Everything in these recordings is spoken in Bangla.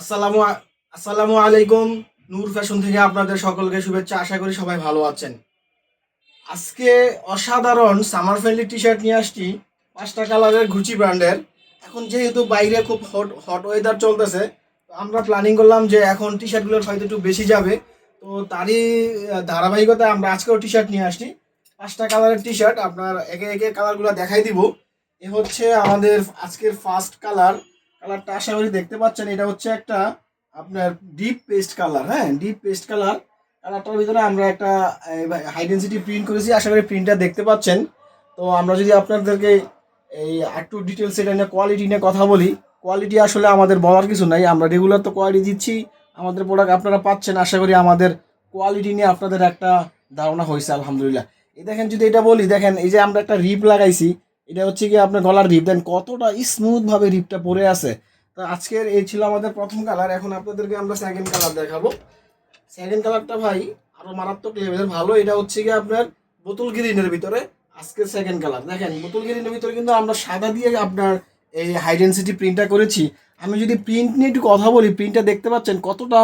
আসসালামু আসসালামু আলাইকুম। নূর ফ্যাশন থেকে আপনাদের সকলকে শুভেচ্ছা। আশা করি সবাই ভালো আছেন। আজকে অসাধারণ সামার ফ্রেন্ডলি টি শার্ট নিয়ে আসছি। পাঁচটা কালারের গুচি ব্র্যান্ডের। এখন যেহেতু বাইরে খুব হট হট ওয়েদার চলতেছে, তো আমরা প্ল্যানিং করলাম যে এখন টি শার্টগুলোর হয়তো একটু বেশি যাবে। তো তারই ধারাবাহিকতায় আমরা আজকেও টি শার্ট নিয়ে আসছি। পাঁচটা কালারের টি শার্ট আপনার একে একে কালারগুলো দেখাই দিব। এ হচ্ছে আমাদের আজকের ফার্স্ট কালার কালারটা আশা করি দেখতে পাচ্ছেন, এটা হচ্ছে একটা আপনার ডিপ পেস্ট কালার হ্যাঁ? ডিপ পেস্ট কালার কালারটার ভিতরে আমরা একটা হাই ডেন্সিটি প্রিন্ট করেছি, আশা করি প্রিন্টটা দেখতে পাচ্ছেন। তো আমরা যদি আপনাদেরকে এই একটু ডিটেলস এটা নিয়ে কোয়ালিটি নিয়ে কথা বলি কোয়ালিটি আসলে আমাদের বলার কিছু নাই, আমরা রেগুলার তো কোয়ালিটি দিচ্ছি, আমাদের প্রোডাক্ট আপনারা পাচ্ছেন, আশা করি আমাদের কোয়ালিটি নিয়ে আপনাদের একটা ধারণা হয়েছে, আলহামদুলিল্লাহ। এই দেখেন, যদি এটা বলি, দেখেন, এই যে আমরা একটা রিপ লাগাইছি এটা হচ্ছে কি আপনার গলার রিপ দেন কতটা স্মুথ ভাবে রিপটা পরে আছে। তো আজকের এই ছিল আমাদের প্রথম কালার এখন আপনাদেরকে আমরা সেকেন্ড কালার দেখাবো। সেকেন্ড কালারটা ভাই, আরও মারাত্মক লেভেলের ভালো। এটা হচ্ছে কি আপনার বোতল গ্রিনের ভিতরে। আজকের সেকেন্ড কালার দেখেন, বোতল গ্রিনের ভিতরে কিন্তু আমরা সাদা দিয়ে আপনার এই হাই ডেন্সিটি প্রিন্টটা করেছি। আমি যদি প্রিন্ট নিয়ে একটু কথা বলি প্রিন্টটা দেখতে পাচ্ছেন কতটা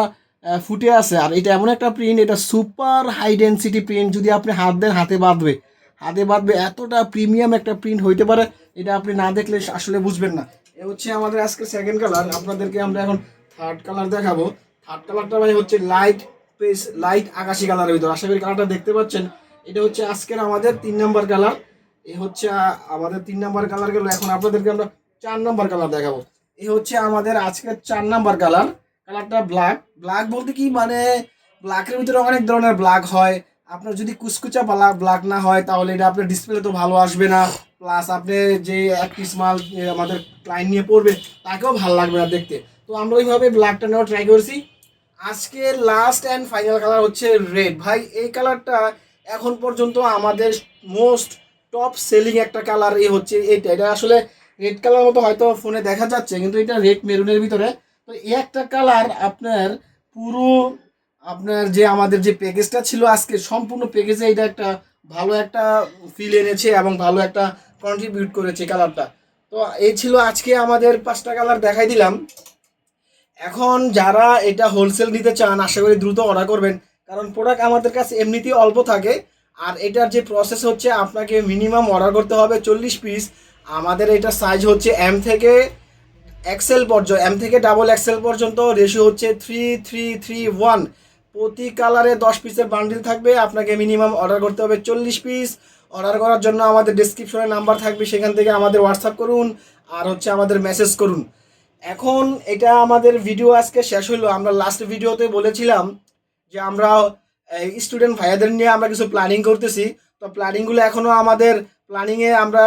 ফুটে আছে। আর এটা এমন একটা প্রিন্ট এটা সুপার হাই ডেন্সিটি প্রিন্ট যদি আপনি হাত দেন, হাতে বাঁধবে। হাতে বাঁধবে এতটা প্রিমিয়াম একটা প্রিন্ট হইতে পারে, এটা আপনি না দেখলে আসলে বুঝবেন না। এ হচ্ছে আমাদের আজকে সেকেন্ড কালার আপনাদেরকে আমরা এখন থার্ড কালার দেখাবো। থার্ড কালারটা মানে হচ্ছে লাইট পেস লাইট আকাশি কালারের ভিতর। আশা করি কালারটা দেখতে পাচ্ছেন। এটা হচ্ছে আজকের আমাদের তিন নম্বর কালার এ হচ্ছে আমাদের তিন নম্বর কালার গেল। এখন আপনাদেরকে আমরা চার নম্বর কালার দেখাবো। এ হচ্ছে আমাদের আজকের চার নম্বর কালার কালারটা ব্ল্যাক ব্ল্যাক বলতে কি? মানে ব্ল্যাকের ভিতরে অনেক ধরনের ব্ল্যাক হয়। আপনার যদি কুচকুচা ব্ল্যাক না হয়, তাহলে এটা আপনার ডিসপ্লে তো ভালো আসবে না। প্লাস আপনি যে এক পিস মাল আমাদের ক্লায়েন্ট নিয়ে পড়বে, তাকেও ভালো লাগবে না দেখতে। তো আমরা ওইভাবে ব্ল্যাকটা নেওয়া ট্রাই করছি। আজকে লাস্ট অ্যান্ড ফাইনাল কালার হচ্ছে রেড ভাই, এই কালারটা এখন পর্যন্ত আমাদের মোস্ট টপ সেলিং একটা কালার এই হচ্ছে এইটা এটা আসলে রেড কালার মতো হয়তো ফোনে দেখা যাচ্ছে, কিন্তু এটা রেড মেরুনের ভিতরে। তো এই একটা কালার আপনার পুরো আপনার যে আমাদের যে প্যাকেজটা ছিল আজকে, সম্পূর্ণ প্যাকেজে এটা একটা ভালো একটা ফিল এনেছে এবং ভালো একটা কন্ট্রিবিউট করেছে কালারটা তো এই ছিল আজকে আমাদের পাঁচটা কালার দেখাই দিলাম। এখন যারা এটা হোলসেল নিতে চান, আশা করি দ্রুত অর্ডার করবেন, কারণ প্রোডাক্ট আমাদের কাছে এমনিতেই অল্প থাকে। আর এটার যে প্রসেস হচ্ছে, আপনাকে মিনিমাম অর্ডার করতে হবে চল্লিশ পিস আমাদের এটা সাইজ হচ্ছে এম থেকে এক্সেল পর্যন্ত এম থেকে ডাবল এক্সেল পর্যন্ত রেশিও হচ্ছে থ্রি থ্রি থ্রি ওয়ান প্রতি কালারে দশ পিসের বান্ডিল থাকবে। আপনাকে মিনিমাম অর্ডার করতে হবে চল্লিশ পিস। অর্ডার করার জন্য আমাদের ডিসক্রিপশনে নাম্বার থাকবে, সেখান থেকে আমাদের হোয়াটসঅ্যাপ করুন আর হচ্ছে আমাদের মেসেজ করুন। এখন এটা আমাদের ভিডিও আজকে শেষ হলো আমরা লাস্ট ভিডিওতে বলেছিলাম যে আমরা স্টুডেন্ট ভাইয়াদের নিয়ে আমরা কিছু প্ল্যানিং করতেছি। তো প্ল্যানিংগুলো এখনও আমাদের প্ল্যানিংয়ে আমরা,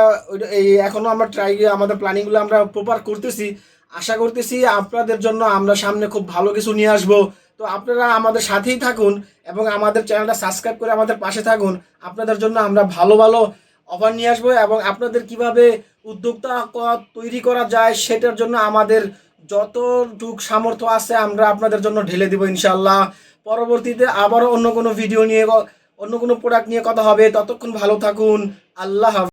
এই এখনও আমরা ট্রাই আমাদের প্ল্যানিংগুলো আমরা প্রপার করতেছি। আশা করতেছি আপনাদের জন্য আমরা সামনে খুব ভালো কিছু নিয়ে আসব। তো আপনারা আমাদের সাথেই থাকুন এবং আমাদের চ্যানেলটা সাবস্ক্রাইব করে আমাদের পাশে থাকুন। আপনাদের জন্য আমরা ভালো ভালো অফার নিয়ে আসব এবং আপনাদের কীভাবে উদ্যোক্তা তৈরি করা যায় সেটার জন্য আমাদের যতটুক সামর্থ্য আছে আমরা আপনাদের জন্য ঢেলে দিব ইনশাল্লাহ পরবর্তীতে আবারও অন্য কোনো ভিডিও নিয়ে অন্য কোনো প্রোডাক্ট নিয়ে কথা হবে। ততক্ষণ ভালো থাকুন। আল্লাহ।